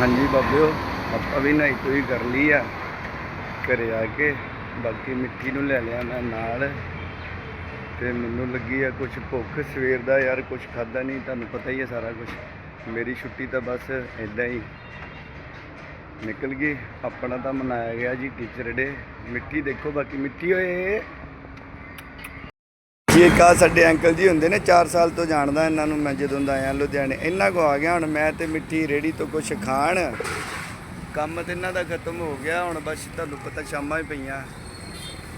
ਹਾਂਜੀ ਬਾਬਿਓ ਆਪਾਂ ਵੀ ਨਹਾਈ ਧੋਈ ਕਰ ਲਈ ਆ। ਘਰੇ ਆ ਕੇ ਬਾਕੀ ਮਿੱਟੀ ਨੂੰ ਲੈ ਲਿਆ ਮੈਂ ਨਾਲ। ਤੇ ਮੈਨੂੰ ਲੱਗੀ ਆ ਕੁਝ ਭੁੱਖ, ਸਵੇਰ ਦਾ ਯਾਰ ਕੁਝ ਖਾਦਾ ਨਹੀਂ, ਤੁਹਾਨੂੰ ਪਤਾ ਹੀ ਹੈ ਸਾਰਾ ਕੁਝ ਮੇਰੀ ਛੁੱਟੀ ਤਾਂ ਬਸ ਇਦਾਂ ਹੀ। ਨਿਕਲ ਗਈ, ਆਪਣਾ ਤਾਂ ਮਨਾਇਆ ਗਿਆ ਜੀ ਟੀਚਰ ਡੇ। ਮਿੱਟੀ ਦੇਖੋ ਬਾਕੀ ਮਿੱਟੀ ਹੋਏ ਜੀ ਇੱਕ ਆ ਸਾਡੇ ਅੰਕਲ ਜੀ ਹੁੰਦੇ ਨੇ 4 ਸਾਲ ਤੋਂ ਜਾਣਦਾ ਇਹਨਾਂ ਨੂੰ ਮੈਂ ਜਦੋਂ ਦਾ ਆਇਆ ਲੁਧਿਆਣੇ। ਇਹਨਾਂ ਕੋ ਆ ਗਿਆ ਹੁਣ ਮੈਂ ਤੇ ਮਿੱਠੀ ਰੇੜੀ ਤੋਂ ਕੁਛ ਖਾਣ। ਕੰਮ ਤੇ ਇਹਨਾਂ ਦਾ ਖਤਮ ਹੋ ਗਿਆ, ਹੁਣ ਬਸ ਤੁਹਾਨੂੰ ਪਤਾ ਸ਼ਾਮਾਂ ਹੀ ਪਈਆਂ।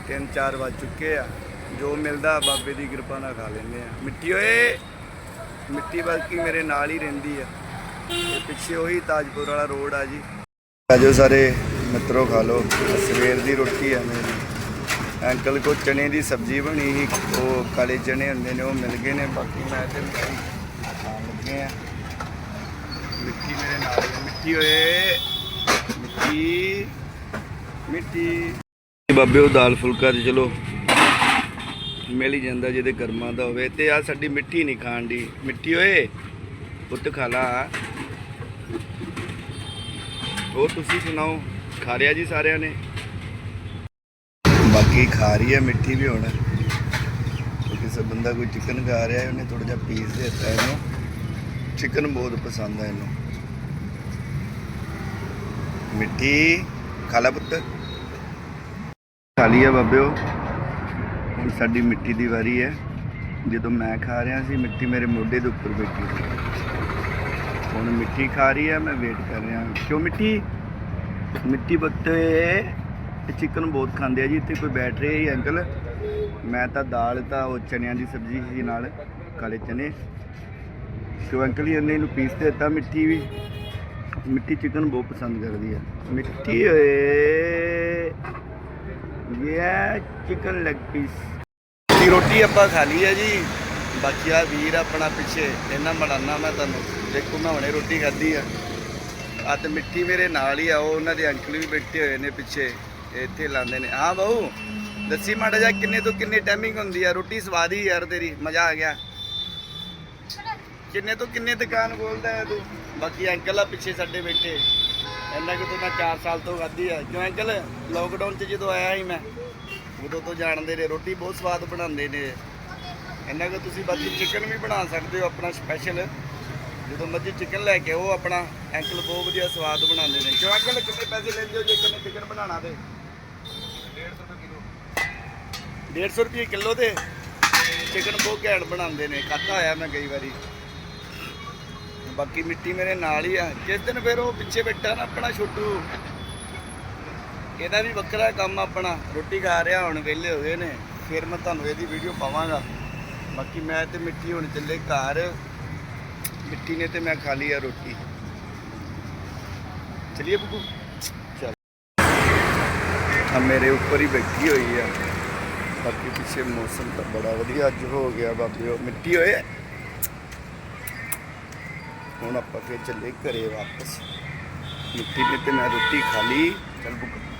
ਤਿੰਨ ਚਾਰ ਵੱਜ ਚੁੱਕੇ ਆ। ਜੋ ਮਿਲਦਾ ਬਾਬੇ ਦੀ ਕਿਰਪਾ ਨਾਲ ਖਾ ਲੈਂਦੇ ਆ। ਮਿੱਠੀ ਓਏ ਮਿੱਟੀ ਬਲਕਿ ਮੇਰੇ ਨਾਲ ਹੀ ਰਹਿੰਦੀ ਆ। ਤੇ ਪਿੱਛੇ ਉਹੀ ਤਾਜਪੁਰ ਵਾਲਾ ਰੋਡ ਆ ਜੀ। ਆਜੋ ਸਾਰੇ, ਮਿੱਤਰੋ ਖਾ ਲਓ। ਸਵੇਰ ਦੀ ਰੋਟੀ ਆ ਮੇਰੀ। ਅੰਕਲ ਕੋ ਚਨੇ ਦੀ ਸਬਜ਼ੀ ਬਣੀ ਸੀ, ਉਹ ਕਾਲੇ ਚਨੇ ਹੁੰਦੇ ਨੇ, ਉਹ ਮਿਲ ਗਏ ਨੇ, ਬਾਕੀ ਮੈਂ ਤੇ ਮਿੱਠੀ ਖਾਣ ਲੱਗੇ ਆ। ਮਿੱਠੀ ਮੇਰੇ ਨਾਲ ਹੀ ਓਏ, ਮਿੱਠੀ ਮਿੱਠੀ। ਬਾਬੇ, ਉਹ ਦਾਲ ਫੁਲਕਾ ਤੇ ਚਲੋ, ਮਿਲ ਹੀ ਜਾਂਦਾ ਜਿਹਦੇ ਕਰਮਾਂ ਦਾ ਹੋਵੇ। ਤੇ ਆ ਸਾਡੀ ਮਿੱਟੀ ਨਹੀਂ ਖਾਣ ਦੀ। ਮਿੱਟੀ ਓਏ, ਪੁੱਤ ਖਾ ਲਾ। ਹੋਰ ਤੁਸੀਂ ਸੁਣਾਓ, ਖਾ ਲਿਆ ਜੀ ਸਾਰਿਆਂ ਨੇ? ਬਾਕੀ ਖਾ ਰਹੀ ਹੈ, ਮਿੱਠੀ ਵੀ ਹੁਣ। ਕਿਸੇ ਬੰਦਾ ਕੋਈ ਚਿਕਨ ਖਾ ਰਿਹਾ ਹੈ, ਉਹਨੇ ਥੋੜਾ ਜਿਹਾ ਪੀਸ ਦੇ ਦਿੱਤਾ ਇਹਨੂੰ। ਚਿਕਨ ਬਹੁਤ ਪਸੰਦ ਹੈ ਇਹਨੂੰ। ਮਿੱਠੀ ਖਾਲਾ ਪੁੱਤ। ਖਾ ਲਈ ਹੈ ਬਾਬਿਓ ਹੁਣ ਸਾਡੀ ਮਿੱਟੀ ਦੀ ਵਾਰੀ ਹੈ। ਜਦੋਂ ਮੈਂ ਖਾ ਰਿਹਾ ਸੀ ਮਿੱਟੀ ਮੇਰੇ ਮੋਢੇ ਦੇ ਉੱਪਰ ਬੈਠੀ ਸੀ। ਹੁਣ ਮਿੱਟੀ ਖਾ ਰਹੀ ਹੈ, ਮੈਂ ਵੇਟ ਕਰ ਰਿਹਾ। ਕਿਉਂ ਮਿੱਟੀ ਮਿੱਟੀ ਬੱਤੇ ਇਹ ਚਿਕਨ ਬਹੁਤ ਖਾਂਦੇ ਆ ਜੀ, ਇੱਥੇ ਕੋਈ ਬੈਠ ਰਿਹਾ ਜੀ ਅੰਕਲ। ਮੈਂ ਤਾਂ ਦਾਲ, ਤਾਂ ਉਹ ਚਨਿਆਂ ਦੀ ਸਬਜ਼ੀ ਸੀ ਨਾਲ, ਕਾਲੇ ਚਨੇ। ਤੇ ਅੰਕਲ ਜੀ, ਇਹਨੇ ਇਹਨੂੰ ਪੀਸ ਤੇ ਦਿੱਤਾ ਮਿੱਠੀ ਵੀ। ਮਿੱਠੀ ਚਿਕਨ ਬਹੁਤ ਪਸੰਦ ਕਰਦੀ ਆ। ਮਿੱਠੀ ਓਏ। ਇਹ ਚਿਕਨ ਲੈਗ ਪੀਸ ਦੀ ਰੋਟੀ ਆਪਾਂ ਖਾ ਲਈ ਹੈ ਜੀ। ਬਾਕੀ ਆ ਵੀਰ ਆਪਣਾ ਪਿੱਛੇ ਇਹਨਾਂ ਮੜਾਨਾ ਮੈਂ ਤੁਹਾਨੂੰ। ਦੇਖੋ, ਮੈਂ ਹੁਣੇ ਰੋਟੀ ਖਾਧੀ ਆ। ਆ ਤੇ ਮਿੱਠੀ ਮੇਰੇ ਨਾਲ ਹੀ ਆ, ਉਹ ਉਹਨਾਂ ਦੇ ਅੰਕਲ ਵੀ ਬੈਠੇ ਹੋਏ ਨੇ ਪਿੱਛੇ। ਇੱਥੇ ਲਾਉਂਦੇ ਨੇ। ਹਾਂ ਬਾਊ ਦੱਸੀ ਮਾੜਾ ਜਾ ਕਿੰਨੇ ਤੋਂ ਕਿੰਨੇ ਟਾਈਮਿੰਗ ਹੁੰਦੀ ਆ? ਰੋਟੀ ਸਵਾਦ ਹੀ ਯਾਰ ਤੇਰੀ, ਮਜ਼ਾ ਆ ਗਿਆ। ਕਿੰਨੇ ਤੋਂ ਕਿੰਨੇ ਦੁਕਾਨ ਖੋਲਦਾ ਹੈ ਤੂੰ? ਬਾਕੀ ਅੰਕਲ ਆ ਪਿੱਛੇ ਸਾਡੇ ਬੈਠੇ। ਇੰਨਾ ਕਿ ਤੋਂ ਮੈਂ 4 ਸਾਲ ਤੋਂ ਖਾਧੀ ਆ। ਕਿਉਂ ਅੰਕਲ? ਲੋਕਡਾਊਨ 'ਚ ਜਦੋਂ ਆਇਆ ਸੀ ਮੈਂ, ਉਦੋਂ ਤੋਂ ਜਾਣਦੇ ਨੇ ਰੋਟੀ ਬਹੁਤ ਸਵਾਦ ਬਣਾਉਂਦੇ ਨੇ। ਇੰਨਾ ਕਿ ਤੁਸੀਂ ਬਾਕੀ ਚਿਕਨ ਵੀ ਬਣਾ ਸਕਦੇ ਹੋ, ਆਪਣਾ ਸਪੈਸ਼ਲ ਜਦੋਂ ਮਰਜ਼ੀ ਚਿਕਨ ਲੈ ਕੇ ਉਹ ਆਪਣਾ ਅੰਕਲ ਬਹੁਤ ਵਧੀਆ ਸਵਾਦ ਬਣਾਉਂਦੇ ਨੇ। ਕਿਉਂ ਅੰਕਲ, ਕਿੰਨੇ ਪੈਸੇ ਲੈਂਦੇ ਹੋ ਜੇ ਕਿੰਨੇ ਚਿਕਨ ਬਣਾਉਣਾ ਤੇ? 150 ਰੁਪਏ ਕਿਲੋ ਤੇ ਚਿਕਨ ਬਹੁਤ ਘੈਂਟ ਬਣਾਉਂਦੇ ਨੇ, ਖਾਧਾ ਹੋਇਆ ਮੈਂ ਕਈ ਵਾਰੀ। ਬਾਕੀ ਮਿੱਟੀ ਮੇਰੇ ਨਾਲ ਹੀ ਆ। ਜਿਸ ਦਿਨ ਫਿਰ ਉਹ ਪਿੱਛੇ ਬੈਠਾ ਨਾ ਆਪਣਾ ਛੋਟੂ, ਇਹਦਾ ਵੀ ਵੱਖਰਾ ਕੰਮ ਆਪਣਾ। ਰੋਟੀ ਖਾ ਰਿਹਾ, ਹੁਣ ਵਿਹਲੇ ਹੋ ਗਏ ਨੇ। ਫਿਰ ਮੈਂ ਤੁਹਾਨੂੰ ਇਹਦੀ ਵੀਡੀਓ ਪਾਵਾਂਗਾ। ਬਾਕੀ ਮੈਂ ਤੇ ਮਿੱਟੀ ਹੁਣ ਚੱਲੇ ਘਰ। ਮਿੱਟੀ ਨੇ ਤੇ ਮੈਂ ਖਾ ਲਈ ਆ ਰੋਟੀ। ਚਲਿਏ ਬੁੱਕੂ ਚਲ। ਆ ਮੇਰੇ ਉੱਪਰ ਹੀ ਬੈਠੀ ਹੋਈ ਆ। ਬਾਕੀ ਪਿੱਛੇ ਮੌਸਮ ਤਾਂ ਬੜਾ ਵਧੀਆ, ਅੱਜ ਹੋ ਗਿਆ ਬਾਬੇ, ਉਹ ਮਿੱਟੀ ਹੋਏ। ਹੁਣ ਆਪਾਂ ਫਿਰ ਚੱਲੇ ਘਰੇ ਵਾਪਸ। ਮਿੱਟੀ ਨੇ ਤੇ ਮੈਂ ਰੋਟੀ ਖਾ ਲਈ। ਚੱਲ ਬੁੱਕ।